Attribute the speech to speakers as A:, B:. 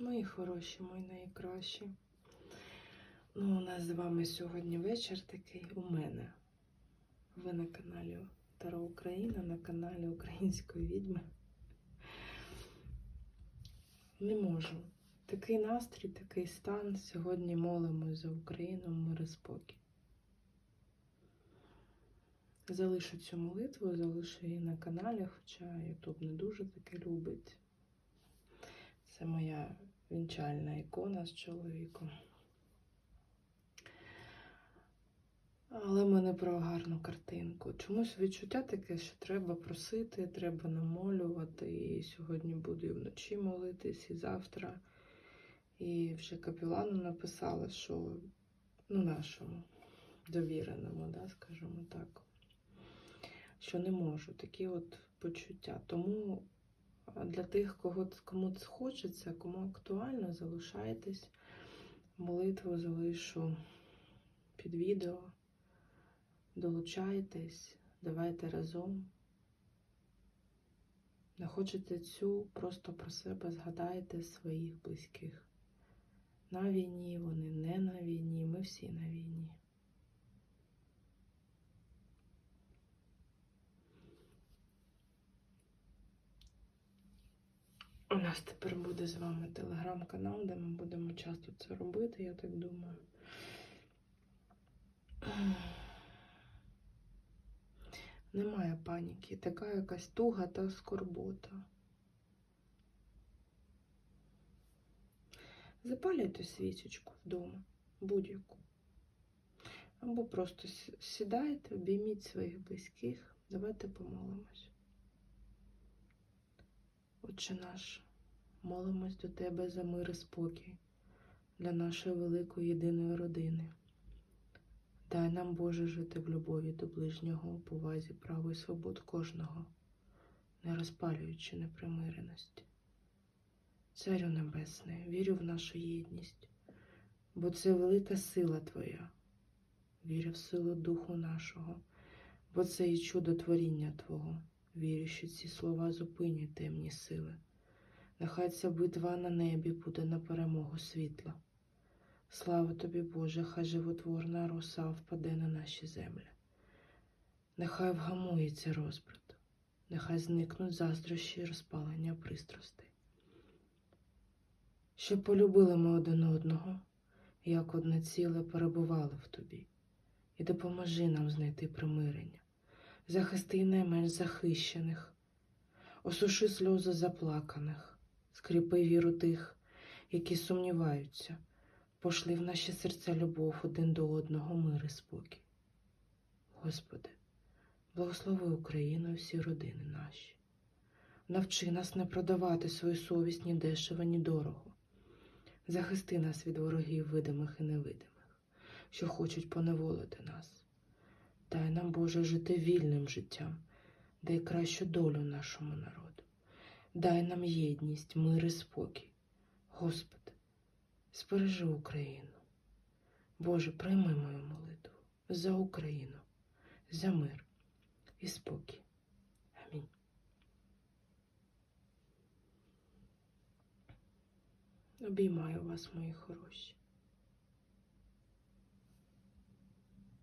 A: Мої хороші, мої найкращі. Ну, у нас з вами сьогодні вечір такий у мене. Ви на каналі Таро Україна, на каналі Української відьми. Не можу. Такий настрій, такий стан. Сьогодні молимось за Україну, мир і спокій. Залишу цю молитву, залишу її на каналі, хоча Ютуб не дуже таке любить. Це моя вінчальна ікона з чоловіком. Але ми не про гарну картинку. Чомусь відчуття таке, що треба просити, треба намолювати. І сьогодні буду і вночі молитись, і завтра. І вже капілану написала, що ну, нашому довіреному, да, скажімо так, що не можу. Такі от почуття. Тому для тих, кого, кому це хочеться, кому актуально, залишайтесь. Молитву залишу під відео. Долучайтесь, давайте разом. Не хочете цю, просто про себе згадайте своїх близьких. На війні, вони не на війні, ми всі на війні. У нас тепер буде з вами телеграм-канал, де ми будемо часто це робити, я так думаю. Немає паніки, така якась туга та скорбота. Запалюйте свічечку вдома, будь-яку. Або просто сідайте, обійміть своїх близьких, давайте помолимось. Отче наш, молимось до Тебе за мир і спокій для нашої великої єдиної родини. Дай нам, Боже, жити в любові до ближнього, у повазі права і свобод кожного, не розпалюючи непримиреності. Царю Небесний, вірю в нашу єдність, бо це велика сила Твоя. Вірю в силу Духу нашого, бо це і чудо творіння Твого. Вірю, що ці слова зупинять темні сили. Нехай ця битва на небі буде на перемогу світла. Слава тобі, Боже, хай животворна роса впаде на наші землі. Нехай вгамується розбрат, нехай зникнуть заздрощі і розпалення пристрастей. Щоб полюбили ми один одного, як одне ціле перебували в тобі, і допоможи нам знайти примирення, захисти найменш захищених, осуши сльози заплаканих, скріпи віру тих, які сумніваються. Пошли в наші серця любов один до одного, мир і спокій. Господи, благослови Україну і всі родини наші. Навчи нас не продавати свою совість ні дешево, ні дорого. Захисти нас від ворогів видимих і невидимих, що хочуть поневолити нас. Дай нам, Боже, жити вільним життям, дай кращу долю нашому народу. Дай нам єдність, мир і спокій. Господи, Збережи Україну. Боже, прийми мою молитву за Україну, за мир і спокій. Амінь. Обіймаю вас, мої хороші.